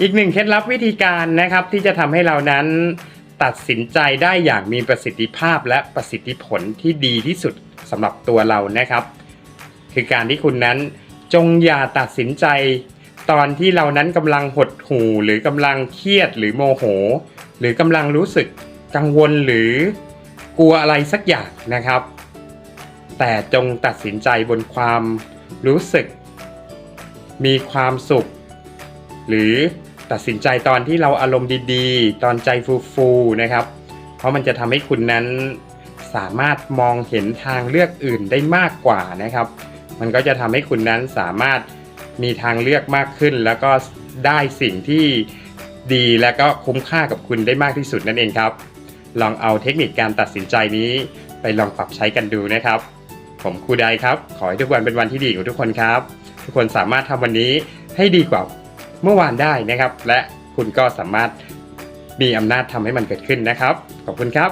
อีกหนึ่งเคล็ดลับวิธีการนะครับที่จะทำให้เรานั้นตัดสินใจได้อย่างมีประสิทธิภาพและประสิทธิผลที่ดีที่สุดสำหรับตัวเรานะครับ คือการที่คุณนั้นจงอย่าตัดสินใจ ตอนที่เรานั้นกำลังหดหู่หรือกำลังเครียดหรือโมโห หรือกำลังรู้สึกกังวลหรือกลัวอะไรสักอย่างนะครับ แต่จงตัดสินใจบนความรู้สึก มีความสุข หรือ ตัดสินใจตอนที่เราอารมณ์ดีๆ ตอนใจฟูๆนะครับ เพราะมันจะทำให้คุณนั้นสามารถมองเห็นทางเลือกอื่นได้มากกว่านะครับ มันก็จะทำให้คุณนั้นสามารถมีทางเลือกมากขึ้น แล้วก็ได้สิ่งที่ดีและก็คุ้มค่ากับคุณได้มากที่สุดนั่นเองครับ ลองเอาเทคนิคการตัดสินใจนี้ไปลองปรับใช้กันดูนะครับ ผมครูไดครับ ขอให้ทุกวันเป็นวันที่ดีของทุกคนครับ ทุกคนสามารถทำวันนี้ให้ดีกว่า เมื่อวานได้นะครับ และคุณก็สามารถมีอำนาจทำให้มันเกิดขึ้นนะครับ ขอบคุณครับ